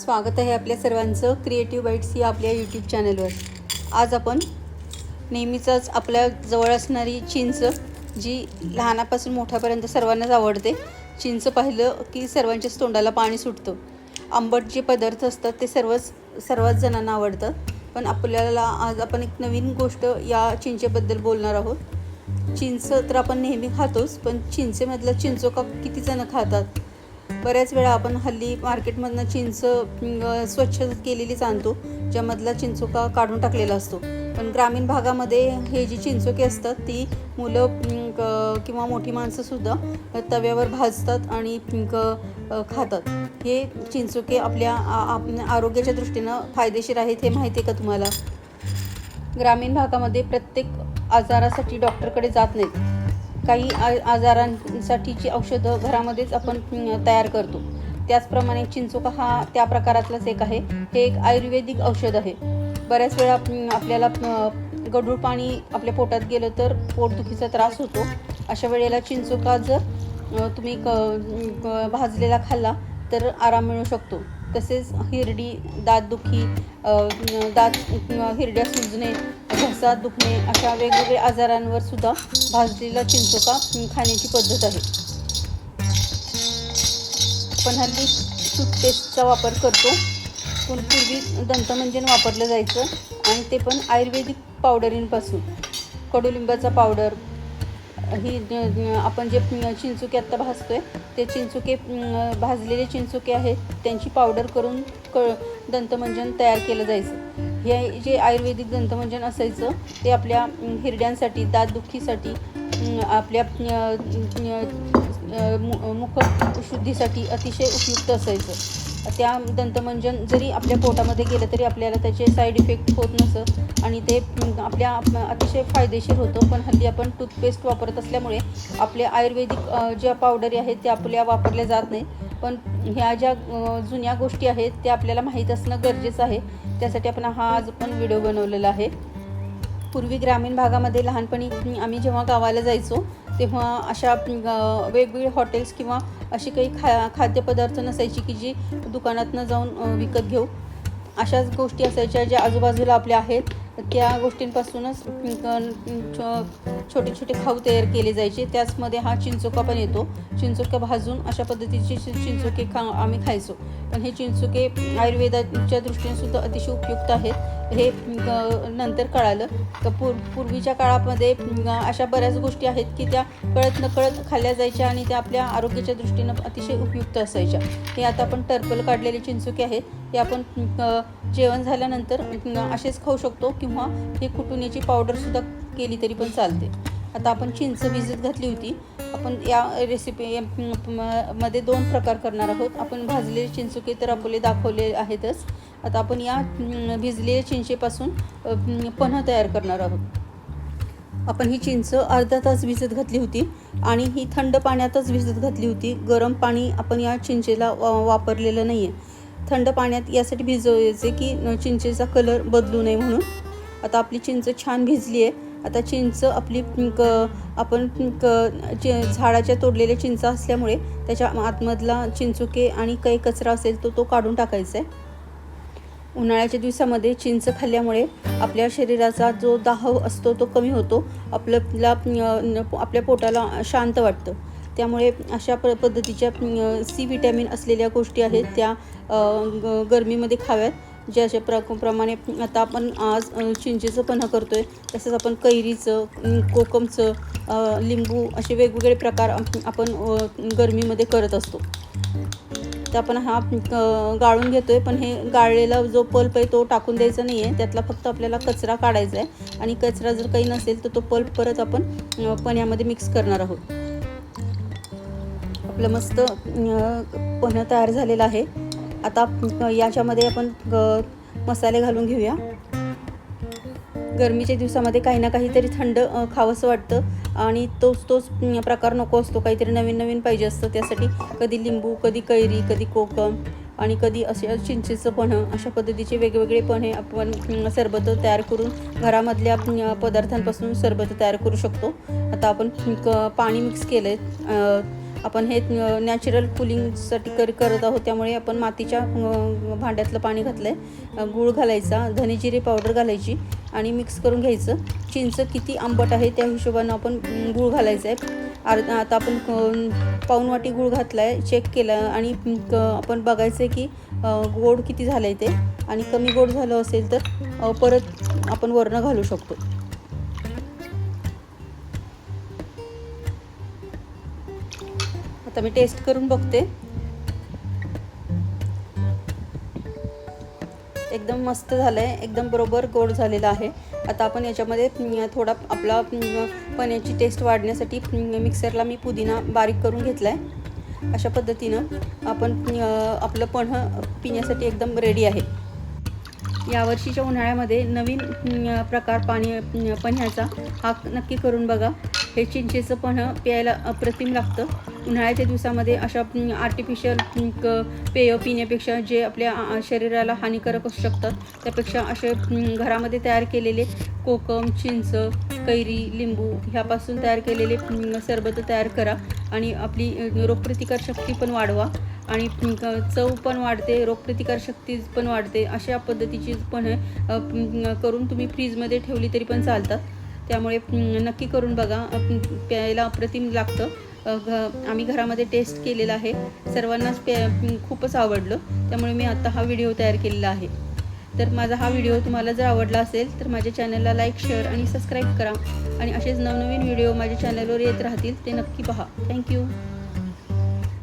स्वागत आहे आपल्या सर्वांचं क्रिएटिव्ह बाईट्स या आपल्या यूट्यूब चॅनलवर आज आपण नेहमीचंच आपल्या जवळ असणारी चिंच जी लहानापासून मोठ्यापर्यंत सर्वांनाच आवडते चिंच पाहिलं की सर्वांच्याच तोंडाला पाणी सुटतं. आंबट जे पदार्थ असतात ते सर्वच सर्वच जणांना आवडतात पण आपल्याला आज आपण एक नवीन गोष्ट या चिंचेबद्दल बोलणार आहोत. चिंच तर आपण नेहमी खातोच पण चिंचेमधलं चिंचोका किती जण खातात? बऱ्याच वेळा आपण हल्ली मार्केटमधनं चिंच स्वच्छ केलेलीच आणतो ज्यामधला चिंचोका काढून टाकलेला असतो. पण ग्रामीण भागामध्ये हे जी चिंचोके असतात ती मुलं किंवा मोठी माणसंसुद्धा तव्यावर भाजतात आणि खातात. हे चिंचोके आपल्या आप- आरोग्याच्या दृष्टीनं फायदेशीर आहेत हे माहिती आहे का तुम्हाला? ग्रामीण भागामध्ये प्रत्येक आजारासाठी डॉक्टरकडे जात नाहीत. काही आ आजारांसाठीची औषधं घरामध्येच आपण तयार करतो. त्याचप्रमाणे चिंचोका हा त्या प्रकारातलाच एक आहे. हे एक आयुर्वेदिक औषध आहे. बऱ्याच वेळा आपल्याला गढूळ पाणी आपल्या पोटात गेलं तर पोटदुखीचा त्रास होतो. अशा वेळेला चिंचोका जर तुम्ही क भाजलेला खाल्ला तर आराम मिळू शकतो. तसेच हिरडी दातदुखी दात हिरड्या सुजणे घसा दुखणे अशा वेगवेगळ्या आजारांवर सुद्धा भाजलेला चिंचोका खाण्याची पद्धत आहे. पण हल्ली टूथपेस्टचा वापर करतो. पण पूर्वी दंतमंजन वापरलं जायचं आणि ते पण आयुर्वेदिक पावडरींपासून. कडुलिंबाचा पावडर ही आपण जे चिंचुके आत्ता आहे ते चिंचुके भाजलेले चिंचुके आहेत त्यांची पावडर करून क दंतमंजन तयार केलं जायचं. हे जे आयुर्वेदिक दंतमंजन असायचं ते आपल्या हिरड्यांसाठी दातदुखीसाठी आपल्या मु- मुख शुद्धीसाठी अतिशय उपयुक्त असायचं. त्या दंतमंजन जरी आपल्या पोटामध्ये गेलं तरी आपल्याला त्याचे साईड इफेक्ट होत नसं आणि ते आपल्या आप- अतिशय फायदेशीर होतं. पण हल्ली आपण टूथपेस्ट वापरत असल्यामुळे आपल्या आयुर्वेदिक ज्या पावडरी आहेत त्या आपल्या वापरल्या जात नाही पण ह्या ज्या जुन्या गोष्टी आहेत त्या आपल्याला माहीत असणं गरजेचं आहे. त्यासाठी आपण हा आज पण व्हिडिओ बनवलेला आहे. पूर्वी ग्रामीण भागामध्ये लहानपणी आम्ही जेव्हा गावाला जायचो तेव्हा अशा वेगवेगळे हॉटेल्स किंवा अशी काही खा खाद्यपदार्थ नसायची की जी दुकानातनं जाऊन विकत घेऊ. अशाच गोष्टी असायच्या ज्या आजूबाजूला आपल्या आहेत. त्या गोष्टींपासूनच छो- छोटे छोटे खाऊ तयार केले जायचे. त्याचमध्ये हा चिंचोका पण येतो. चिंचोका भाजून अशा पद्धतीचे चि- चिंचोके खा आम्ही खायचो. पण हे चिंचोके आयुर्वेदाच्या दृष्टीने सुद्धा अतिशय उपयुक्त आहेत. हे नंतर कळालं. तर पूर पूर्वीच्या काळामध्ये अशा बऱ्याच गोष्टी आहेत की त्या कळत नकळत खाल्ल्या जायच्या आणि त्या आपल्या आरोग्याच्या दृष्टीनं अतिशय उपयुक्त असायच्या. हे आता आपण टर्पल काढलेले चिंचुके आहेत. ते आपण जेवण झाल्यानंतर असेच खाऊ शकतो किंवा हे कुटुण्याची याची पावडरसुद्धा केली तरी पण चालते. आता आपण चिंच भिजत घातली होती. आपण या रेसिपी मध्ये दोन प्रकार करणार आहोत. आपण भाजलेले चिंचुके तर आपले दाखवले आहेतच. आता आपण या भिजलेल्या चिंचेपासून पन्ह तयार करणार आहोत. आपण ही चिंच अर्धा तास भिजत घातली होती आणि ही थंड पाण्यातच भिजत घातली होती. गरम पाणी आपण या चिंचेला वा- वापरलेलं नाही आहे थंड पाण्यात यासाठी भिजवायचे की चिंचेचा कलर बदलू नये म्हणून. आता आपली चिंच छान भिजली आहे आता चिंच आपली क आपण क चि झाडाच्या तोडलेल्या चिंच असल्यामुळे त्याच्या आतमधला चिंचुके आणि काही कचरा असेल तो तो काढून टाकायचा आहे उन्हाळ्याच्या दिवसामध्ये चिंच खाल्ल्यामुळे आपल्या शरीराचा जो दाह असतो तो कमी होतो. आपल्याला आपल्या पोटाला शांत वाटतं. त्यामुळे अशा प पद्धतीच्या सी विटॅमिन असलेल्या गोष्टी आहेत त्या ग- गरमीमध्ये खाव्यात. जे अशा प्र प्रमाणे आता आपण आज चिंचेचं पन्ह करतो आहे तसंच आपण कैरीचं कोकमचं लिंबू असे वेगवेगळे प्रकार आपण गरमीमध्ये करत असतो. तर आपण हा गाळून घेतो आहे पण हे गाळलेला जो पल्प आहे तो टाकून द्यायचा नाही आहे त्यातला फक्त आपल्याला कचरा काढायचा आहे. आणि कचरा जर काही नसेल तर तो पल्प परत आपण पण्यामध्ये मिक्स करणार आहोत. आपलं मस्त अ, पन्ह तयार झालेलं आहे. आता याच्यामध्ये आपण मसाले घालून घेऊया. गरमीच्या दिवसामध्ये काही ना काहीतरी थंड खावंसं वाटतं. आणि तोच तोच प्रकार नको असतो. काहीतरी नवीन नवीन पाहिजे असतं. त्यासाठी कधी लिंबू कधी कैरी कधी कोकम आणि कधी असे चिंचेचं पन्ह अशा पद्धतीचे वेगवेगळे पन्हे आपण सरबत तयार करून घरामधल्या पदार्थांपासून सरबत तयार करू शकतो. आता आपण क- पाणी मिक्स केलं आहे आपण हे नॅचरल कुलिंगसाठी कर करत आहोत. त्यामुळे आपण मातीच्या भांड्यातलं पाणी घातलं आहे गूळ घालायचा धनेजिरे पावडर घालायची आणि मिक्स करून घ्यायचं. चिंच किती आंबट आहे त्या हिशोबानं आपण गूळ घालायचं आहे अर्धा आता आपण क- पाऊण वाटी गूळ घातला आहे चेक केला आणि आपण बघायचं आहे की गोड किती झालं आहे ते. आणि कमी गोड झालं असेल तर परत आपण वरनं घालू शकतो. आता मी टेस्ट करून बघते. एकदम मस्त झालं आहे एकदम बरोबर गोड झालेलं आहे. आता आपण याच्यामध्ये थोडा आपला पण्याची टेस्ट वाढण्यासाठी मिक्सरला मी पुदिना बारीक करून घेतला आहे अशा पद्धतीनं आपण आपलं पन्ह पिण्यासाठी एकदम रेडी आहे. यावर्षीच्या उन्हाळ्यामध्ये नवीन प्रकार पाणी अं, पन्ह्याचा हा नक्की करून बघा. हे चिंचेचं पण प्यायला अप्रतिम लागतं. उन्हाळ्याच्या दिवसामध्ये अशा आर्टिफिशियल पेय पिण्यापेक्षा जे आपल्या शरीराला हानिकारक असू शकतात त्यापेक्षा असे घरामध्ये तयार केलेले कोकम चिंच कैरी लिंबू ह्यापासून तयार केलेले सरबत तयार करा आणि आपली रोगप्रतिकार रोगप्रतिकारशक्ती पण वाढवा आणि चव पण वाढते रोगप्रतिकारशक्ती पण वाढते अशा पद्धतीची पण हे, करून तुम्ही फ्रीजमध्ये ठेवली तरी पण चालतात. त्यामुळे नक्की करून बघा प्यायला अप्रतिम लागतं. घ आम्ही घरामध्ये टेस्ट केलेला आहे. सर्वांनाच पे खूपच आवडलं. त्यामुळे मी आत्ता हा व्हिडिओ तयार केलेला आहे. तर माझा हा व्हिडिओ तुम्हाला जर आवडला असेल तर माझ्या चॅनलला लाईक शेअर आणि सबस्क्राईब करा. आणि असेच नवनवीन व्हिडिओ माझ्या चॅनलवर येत राहतील ते नक्की पहा. थँक्यू.